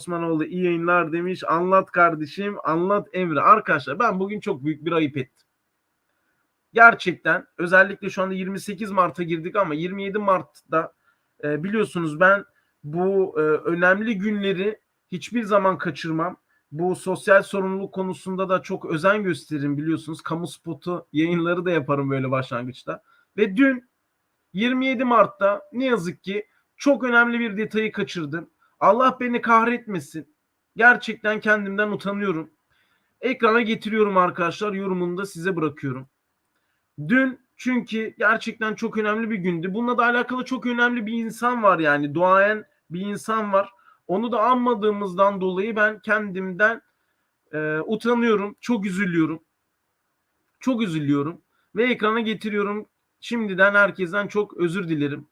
Osmanoğlu iyi yayınlar demiş. Anlat kardeşim, anlat Emre. Arkadaşlar ben bugün çok büyük bir ayıp ettim. Gerçekten özellikle şu anda 28 Mart'a girdik ama 27 Mart'ta e, biliyorsunuz ben bu e, önemli günleri hiçbir zaman kaçırmam. Bu sosyal sorumluluk konusunda da çok özen gösteririm biliyorsunuz. Kamu spotu yayınları da yaparım böyle başlangıçta. Ve dün 27 Mart'ta ne yazık ki çok önemli bir detayı kaçırdım. Allah beni kahretmesin. Gerçekten kendimden utanıyorum. Ekrana getiriyorum arkadaşlar. Yorumunu da size bırakıyorum. Dün çünkü gerçekten çok önemli bir gündü. Bununla da alakalı çok önemli bir insan var yani. Duayen bir insan var. Onu da anmadığımızdan dolayı ben kendimden e, utanıyorum. Çok üzülüyorum. Çok üzülüyorum. Ve ekrana getiriyorum. Şimdiden herkesten çok özür dilerim.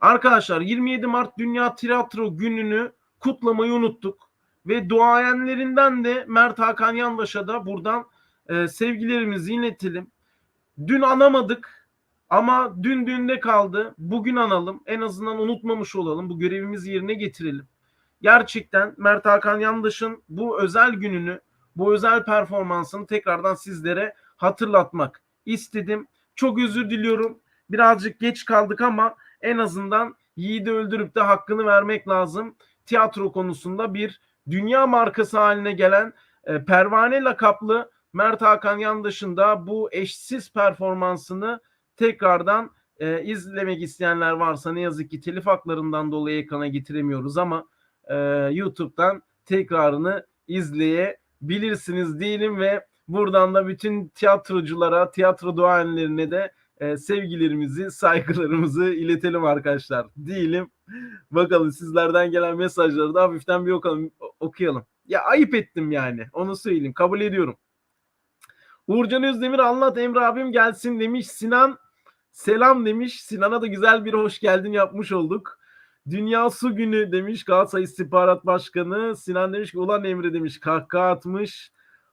Arkadaşlar 27 Mart Dünya Tiyatro Günü'nü kutlamayı unuttuk. Ve duayenlerinden de Mert Hakan Yandaş'a da buradan e, sevgilerimizi iletelim. Dün anamadık ama dün dünde kaldı. Bugün analım. En azından unutmamış olalım. Bu görevimizi yerine getirelim. Gerçekten Mert Hakan Yandaş'ın bu özel gününü, bu özel performansını tekrardan sizlere hatırlatmak istedim. Çok özür diliyorum. Birazcık geç kaldık ama en azından Yiğit'i öldürüp de hakkını vermek lazım. Tiyatro konusunda bir dünya markası haline gelen e, Pervane lakaplı Mert Hakan Yandaş'ın da bu eşsiz performansını tekrardan e, izlemek isteyenler varsa ne yazık ki telif haklarından dolayı ekrana getiremiyoruz ama e, YouTube'dan tekrarını izleyebilirsiniz diyelim ve buradan da bütün tiyatroculara, tiyatro duayenlerine de e, sevgilerimizi, saygılarımızı iletelim arkadaşlar. Diyelim. Bakalım sizlerden gelen mesajları da hafiften bir okalım, okuyalım. Ya ayıp ettim yani. Onu söyleyeyim. Kabul ediyorum. Uğurcan Özdemir anlat Emre abim gelsin demiş. Sinan selam demiş. Sinan'a da güzel bir hoş geldin yapmış olduk. Dünya Su Günü demiş Galatasaray İstihbarat Başkanı. Sinan demiş ki ulan Emre demiş kahkaha atmış.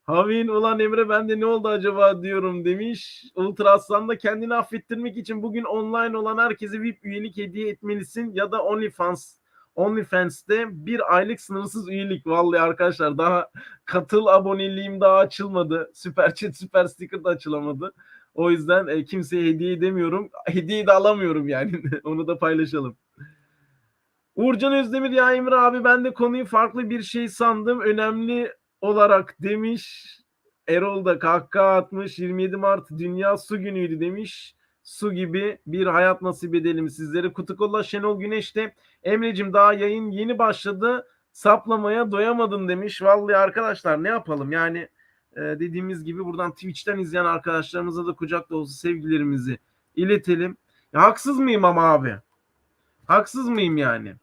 Havin ulan Emre ben de ne oldu acaba diyorum demiş. Ultra Aslan da kendini affettirmek için bugün online olan herkese VIP üyelik hediye etmelisin ya da OnlyFans OnlyFans'te bir aylık sınırsız üyelik. Vallahi arkadaşlar daha katıl aboneliğim daha açılmadı. Süper chat, süper sticker da açılamadı. O yüzden e, kimseye hediye edemiyorum. Hediye de alamıyorum yani. Onu da paylaşalım. Uğurcan Özdemir ya Emre abi ben de konuyu farklı bir şey sandım. Önemli olarak demiş. Erol da kahkaha atmış. 27 Mart Dünya Su Günü'ydü demiş. Su gibi bir hayat nasip edelim sizlere. Kutukolla Şenol Güneş de Emre'cim daha yayın yeni başladı. Saplamaya doyamadın demiş. Vallahi arkadaşlar ne yapalım yani e, dediğimiz gibi buradan Twitch'ten izleyen arkadaşlarımıza da kucak dolusu sevgilerimizi iletelim. Ya, haksız mıyım ama abi? Haksız mıyım yani?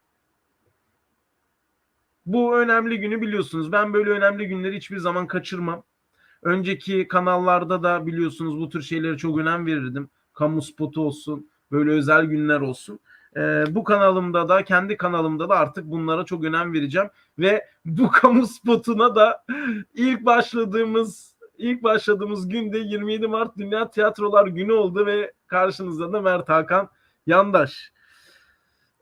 Bu önemli günü biliyorsunuz. Ben böyle önemli günleri hiçbir zaman kaçırmam. Önceki kanallarda da biliyorsunuz bu tür şeylere çok önem verirdim. Kamu spotu olsun, böyle özel günler olsun. Ee, bu kanalımda da kendi kanalımda da artık bunlara çok önem vereceğim ve bu kamu spotuna da ilk başladığımız ilk başladığımız günde 27 Mart Dünya Tiyatrolar Günü oldu ve karşınızda da Mert Hakan Yandaş.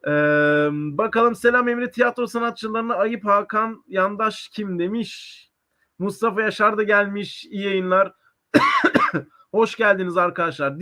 Ee, bakalım Selam Emre tiyatro sanatçılarına ayıp Hakan Yandaş kim demiş. Mustafa Yaşar da gelmiş. İyi yayınlar. Hoş geldiniz arkadaşlar.